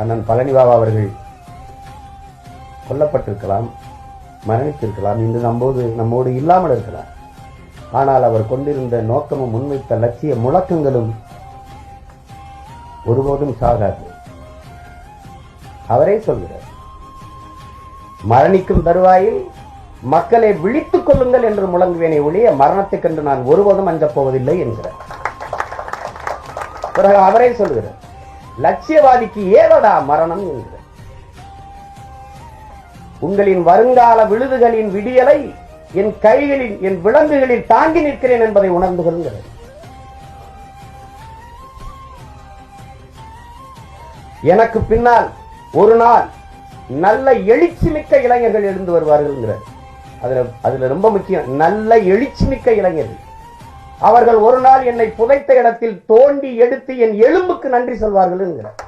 அண்ணன் பழனிபாபா அவர்கள் கொல்லப்பட்டிருக்கலாம் மரணித்திருக்கலாம் இன்று நம்போது நம்மோடு இல்லாமல் இருக்கலாம். ஆனால் அவர் கொண்டிருந்த நோக்கமும் முன்வைத்த லட்சிய முழக்கங்களும் ஒருபோதும் சாகாது. அவரே சொல்கிறார் மரணிக்கும் தருவாயில் மக்களை விழித்துக் கொள்ளுங்கள் என்று முழங்குவேனே ஒழிய மரணத்துக்கென்று கண்டு நான் ஒருபோதும் அஞ்சப் போவதில்லை என்கிறார். பிறகு அவரே சொல்கிறார் லட்சியவாதிக்கு ஏதடா மரணம் என்கிற உங்களின் வருங்கால விழுதுகளின் விடியலை என் கைகளில் என் விலங்குகளில் தாங்கி நிற்கிறேன் என்பதை உணர்ந்து கொள்கிறது எனக்கு பின்னால் ஒரு நாள் நல்ல எழுச்சி மிக்க இளைஞர்கள் எழுந்து வருவார்கள் அதுல அதுல ரொம்ப முக்கியம். நல்ல எழுச்சி மிக்க இளைஞர்கள். அவர்கள் ஒரு நாள் என்னை புதைத்த இடத்தில் தோண்டி எடுத்து என் எலும்புக்கு நன்றி சொல்வார்கள் என்கிறார்.